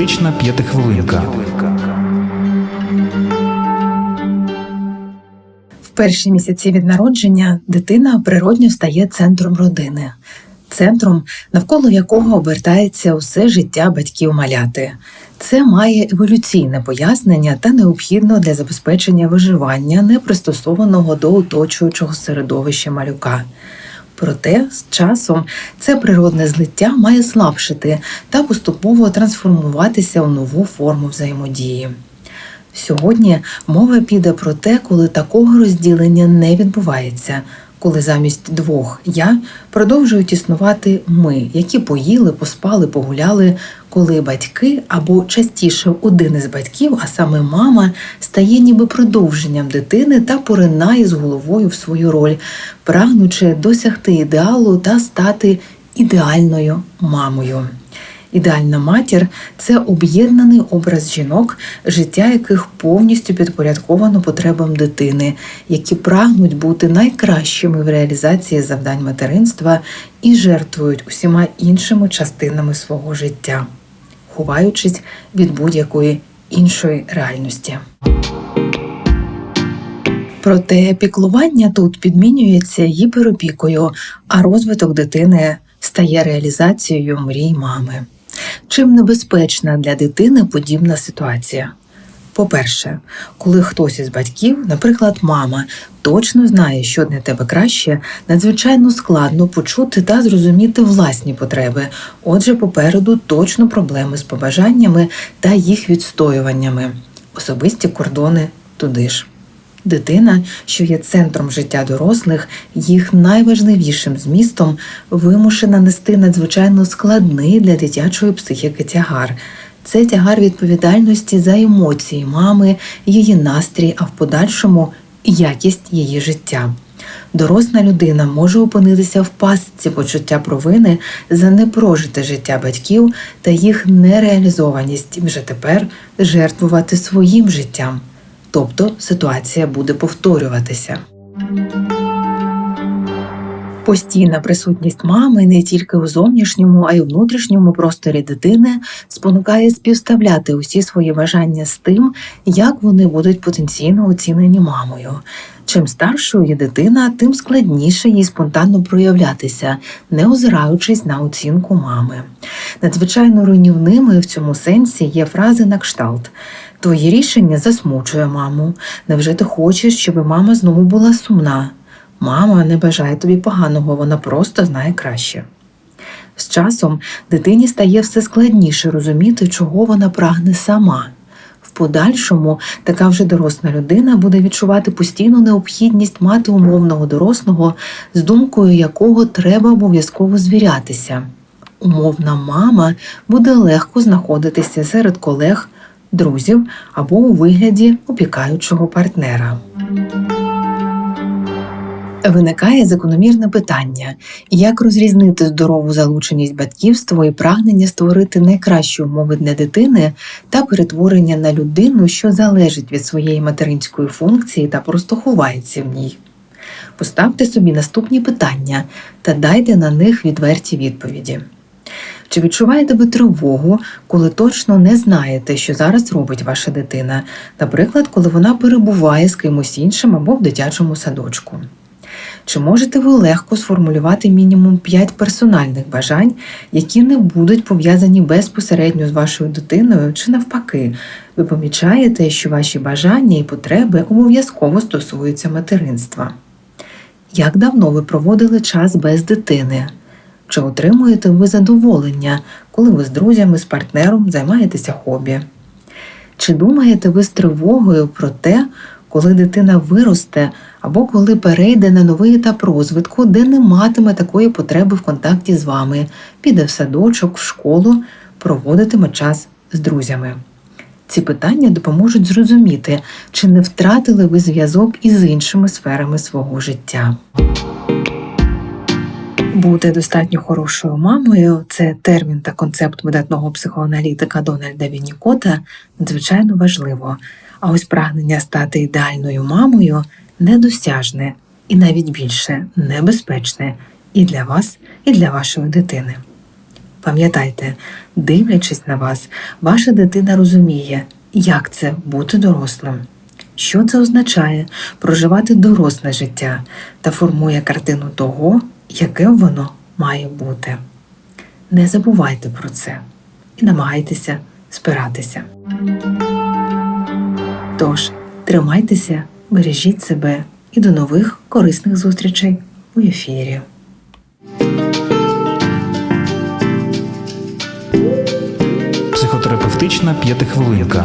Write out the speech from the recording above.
Терапевтична п'ятихвилинка. В перші місяці від народження дитина природньо стає центром родини, центром, навколо якого обертається усе життя батьків маляти. Це має еволюційне пояснення та необхідно для забезпечення виживання непристосованого до оточуючого середовища малюка. Проте з часом це природне злиття має слабшити та поступово трансформуватися у нову форму взаємодії. Сьогодні мова піде про те, коли такого розділення не відбувається, коли замість двох я продовжують існувати ми, які поїли, поспали, погуляли, коли батьки або частіше один із батьків, а саме мама, стає ніби продовженням дитини та поринає з головою в свою роль, прагнучи досягти ідеалу та стати ідеальною мамою. Ідеальна матір це об'єднаний образ жінок, життя яких повністю підпорядковано потребам дитини, які прагнуть бути найкращими в реалізації завдань материнства і жертвують усіма іншими частинами свого життя, ховаючись від будь-якої іншої реальності. Проте піклування тут підмінюється гіперопікою, а розвиток дитини стає реалізацією мрій мами. Чим небезпечна для дитини подібна ситуація? По-перше, коли хтось із батьків, наприклад, мама, точно знає, що для тебе краще, надзвичайно складно почути та зрозуміти власні потреби. Отже, попереду точно проблеми з побажаннями та їх відстоюваннями. Особисті кордони туди ж. Дитина, що є центром життя дорослих, їх найважливішим змістом вимушена нести надзвичайно складний для дитячої психіки тягар. Це тягар відповідальності за емоції мами, її настрій, а в подальшому якість її життя. Доросла людина може опинитися в пастці почуття провини за непрожите життя батьків та їх нереалізованість вже тепер жертвувати своїм життям тобто ситуація буде повторюватися. Постійна присутність мами не тільки у зовнішньому, а й у внутрішньому просторі дитини спонукає співставляти усі свої бажання з тим, як вони будуть потенційно оцінені мамою. Чим старшою є дитина, тим складніше їй спонтанно проявлятися, не озираючись на оцінку мами. Надзвичайно руйнівними в цьому сенсі є фрази на кшталт. Твоє рішення засмучує маму. Невже ти хочеш, щоб мама знову була сумна? Мама не бажає тобі поганого, вона просто знає краще. З часом дитині стає все складніше розуміти, чого вона прагне сама. Подальшому така вже доросла людина буде відчувати постійну необхідність мати умовного дорослого, з думкою якого треба обов'язково звірятися. Умовна мама буде легко знаходитися серед колег друзів або у вигляді опікаючого партнера. Виникає закономірне питання, як розрізнити здорову залученість батьківства і прагнення створити найкращі умови для дитини та перетворення на людину, що залежить від своєї материнської функції та просто ховається в ній. Поставте собі наступні питання та дайте на них відверті відповіді. Чи відчуваєте ви тривогу, коли точно не знаєте, що зараз робить ваша дитина, наприклад, коли вона перебуває з кимось іншим або в дитячому садочку? Чи можете ви легко сформулювати мінімум 5 персональних бажань, які не будуть пов'язані безпосередньо з вашою дитиною, чи навпаки, ви помічаєте, що ваші бажання і потреби обов'язково стосуються материнства? Як давно ви проводили час без дитини? Чи отримуєте ви задоволення, коли ви з друзями, з партнером займаєтеся хобі? Чи думаєте ви з тривогою про те, коли дитина виросте або коли перейде на новий етап розвитку, де не матиме такої потреби в контакті з вами, піде в садочок, в школу, проводитиме час з друзями? Ці питання допоможуть зрозуміти, чи не втратили ви зв'язок із іншими сферами свого життя. Бути достатньо хорошою мамою це термін та концепт видатного психоаналітика Дональда Віннікота надзвичайно важливо. А ось прагнення стати ідеальною мамою недосяжне і навіть більше небезпечне і для вас, і для вашої дитини. Пам'ятайте, дивлячись на вас, ваша дитина розуміє, як це бути дорослим, що це означає проживати доросле життя та формує картину того, яким воно має бути. Не забувайте про це і намагайтеся спиратися. Тож, тримайтеся, бережіть себе і до нових корисних зустрічей у ефірі. Психотерапевтична п'ятихвилинка.